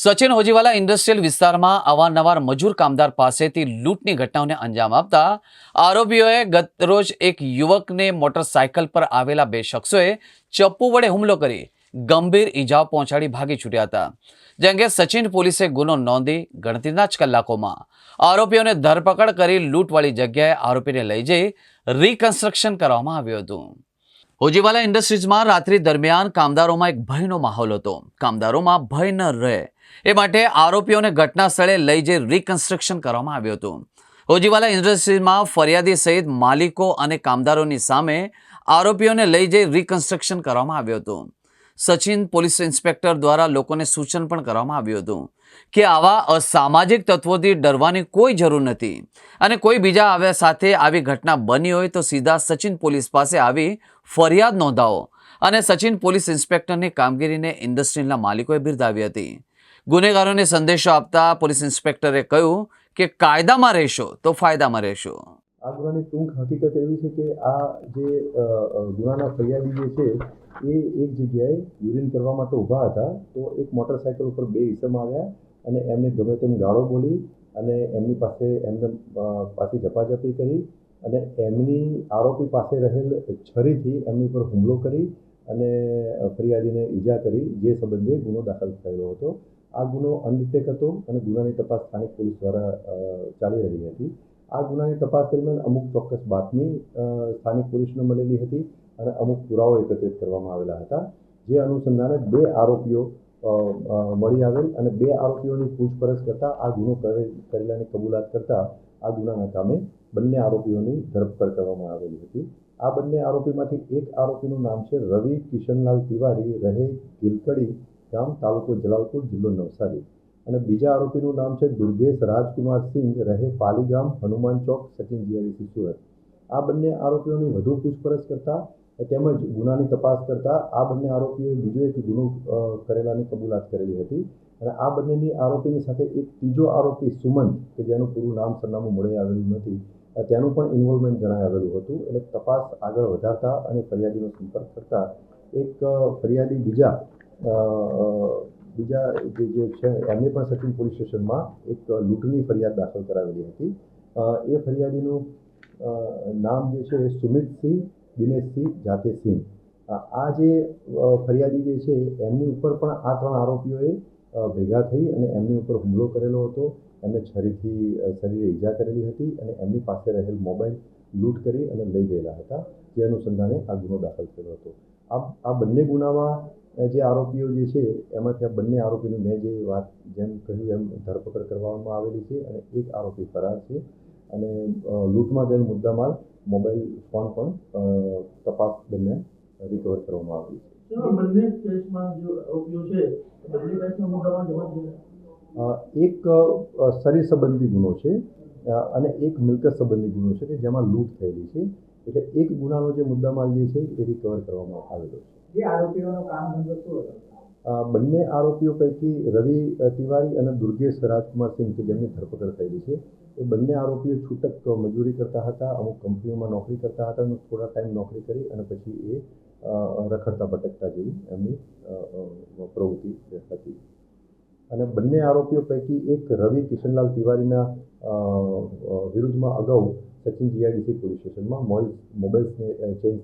Sachin Hojiwala industrial વિસ્તારમાં અવારનવાર મજૂર કામદાર પાસેથી લૂંટની ઘટનાઓને અંજામ આપતા આરોપીઓએ ગતરોજ એક યુવકને મોટરસાયકલ પર આવેલા બે શખ્સોએ ચપ્પુ વડે હુમલો કરી ગંભીર ઈજાઓ પહોંચાડી ભાગી છૂટ્યા હતા. જે અંગે સચિન પોલીસે ગુનો નોંધી ગણતરીના જ કલાકોમાં આરોપીઓને ધરપકડ કરી લૂંટવાળી જગ્યાએ આરોપીને લઈ જઈ રિકન્સ્ટ્રક્શન કરવામાં આવ્યું હતું. હોજીવાલા ઇન્ડસ્ટ્રીઝમાં રાત્રિ દરમિયાન કામદારોમાં એક ભયનો માહોલ હતો. કામદારોમાં ભય ન રહે. એ માટે આરોપીઓને ઘટના સ્થળે લઈ જઈ રિકન્સ્ટ્રક્શન કરવામાં આવ્યું હતું. હોજીવાલા ઇન્ડસ્ટ્રીઝમાં ફરિયાદી સહિત માલિકો અને કામદારોની સામે આરોપીઓને લઈ જઈ રિકન્સ્ટ્રક્શન કરવામાં આવ્યું હતું. સચિન પોલીસ ઇન્સ્પેક્ટર દ્વારા લોકોને સૂચન પણ કરવામાં આવ્યું હતું કે આવા અસામાજિક તત્વોથી ડરવાની કોઈ જરૂર નથી. અને કોઈ બીજા આવ્યા સાથે આવી ઘટના બની હોય તો સીધા સચિન પોલીસ પાસે આવી ફરિયાદ નોંધાવો. અને સચિન પોલીસ ઇન્સ્પેક્ટરની કામગીરીને ઇન્ડસ્ટ્રીના માલિકોએ બિરદાવી હતી. ગુનેગારોને સંદેશો આપતા પોલીસ ઇન્સ્પેક્ટરે કહ્યું કે કાયદામાં રહેશો તો ફાયદામાં રહેશો. આ ગુનાની ટૂંક હકીકત એવી છે કે આ જે ગુનાના ફરિયાદી જે છે, એ એક જગ્યાએ યુરિન કરવા માટે ઊભા હતા, તો એક મોટરસાઇકલ ઉપર બે ઈસમ આવ્યા અને એમને ગમે તેમ ગાળો બોલી અને એમની પાસે એમને પાસે ઝપાઝપી કરી અને એમની આરોપી પાસે રહેલ છરીથી એમની ઉપર હુમલો કરી અને ફરિયાદીને ઈજા કરી, જે સંબંધે ગુનો દાખલ થયેલો હતો. આ ગુનો અનડિટેક હતો અને ગુનાની તપાસ સ્થાનિક પોલીસ દ્વારા ચાલી રહી હતી. આ ગુનાની તપાસ દરમિયાન અમુક ચોક્કસ બાતમી સ્થાનિક પોલીસને મળેલી હતી અને અમુક પુરાવો એકત્રિત કરવામાં આવેલા હતા, જે અનુસંધાને બે આરોપીઓ મળી આવેલ અને બે આરોપીઓની પૂછપરછ કરતા આ ગુનો કરે કરેલાની કબૂલાત કરતા આ ગુનાના કામે બંને આરોપીઓની ધરપકડ કરવામાં આવેલી હતી. આ બંને આરોપીમાંથી એક આરોપીનું નામ છે રવિ કિશનલાલ તિવારી, રહે ગિલકડી ગામ, તાલુકો જલાલપુર, જિલ્લો નવસારી. અને બીજા આરોપીનું નામ છે દુર્ગેશ રાજકુમાર સિંઘ, રહે પાલીગામ, હનુમાન ચોક, સચિન જીઆઈડીસી, સુરત. આ બંને આરોપીઓની વધુ પૂછપરછ કરતા તેમજ ગુનાની તપાસ કરતા આ બંને આરોપીઓએ બીજો એક ગુનો કરેલાની કબૂલાત કરેલી હતી. અને આ બંનેની આરોપીની સાથે એક ત્રીજો આરોપી સુમંત, કે જેનું પૂરું નામ સરનામું મળી આવેલું નથી તેનું પણ ઇન્વોલ્વમેન્ટ જણાઈ આવેલું હતું. એટલે તપાસ આગળ વધારતા અને ફરિયાદીનો સંપર્ક કરતા એક ફરિયાદી બીજા બીજા જે જે છે, એમને પણ સચિન પોલીસ સ્ટેશનમાં એક લૂંટની ફરિયાદ દાખલ કરાવેલી હતી. એ ફરિયાદીનું નામ જે છે એ સુમિતસિંહ, દિનેશસિંહ, જાતેસિંહ. આ જે ફરિયાદી જે છે, એમની ઉપર પણ આ ત્રણ આરોપીઓએ ભેગા થઈ અને એમની ઉપર હુમલો કરેલો હતો. એમને છરીથી શરીરે ઈજા કરેલી હતી અને એમની પાસે રહેલ મોબાઈલ લૂંટ કરી અને લઈ ગયેલા હતા. જે અનુસંધાને આ ગુનો દાખલ થયો હતો. આ આ બંને ગુનામાં જે આરોપીઓ જે છે એમાંથી આ બંને આરોપીની મેં જે વાત જેમ કહ્યું એમ ધરપકડ કરવામાં આવેલી છે અને એક આરોપી ફરાર છે. અને લૂંટમાં ગયેલ મુદ્દામાલ મોબાઈલ ફોન પણ તપાસ દરમિયાન રિકવર કરવામાં આવ્યું છે. બંને કેસમાં જે આરોપીઓ છે બંને કેસના મુદ્દામાં જમા એક શરીર સંબંધી ગુનો છે અને એક મિલકત સંબંધી ગુનો છે કે જેમાં લૂંટ થયેલી છે. એટલે એક ગુનાનો જે મુદ્દામાલ જે છે એ રિકવર કરવામાં આવેલો છે. આરોપીઓનો કામ ધંધો શું હતો? બંને આરોપીઓ પૈકી રવિ તિવારી અને દુર્ગેશ રાજકુમાર સિંહ કે જેમની ધરપકડ થયેલી છે. એ બંને આરોપીઓ છૂટક મજૂરી કરતા હતા અમુક કંપનીઓમાં નોકરી કરતા હતા અને થોડા ટાઈમ નોકરી કરી અને પછી એ રખડતા ભટકતા જેવી એમની પ્રવૃત્તિ હતી. અને બંને આરોપીઓ પૈકી એક રવિ કિશનલાલ તિવારીના વિરુદ્ધમાં અગાઉ સચિન જીઆઈડીસી પોલીસ સ્ટેશનમાં મોબાઈલ સ્ને- ચેન્જ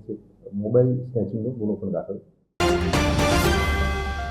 મોબાઈલ સ્નેચિંગનો ગુનો પણ દાખલ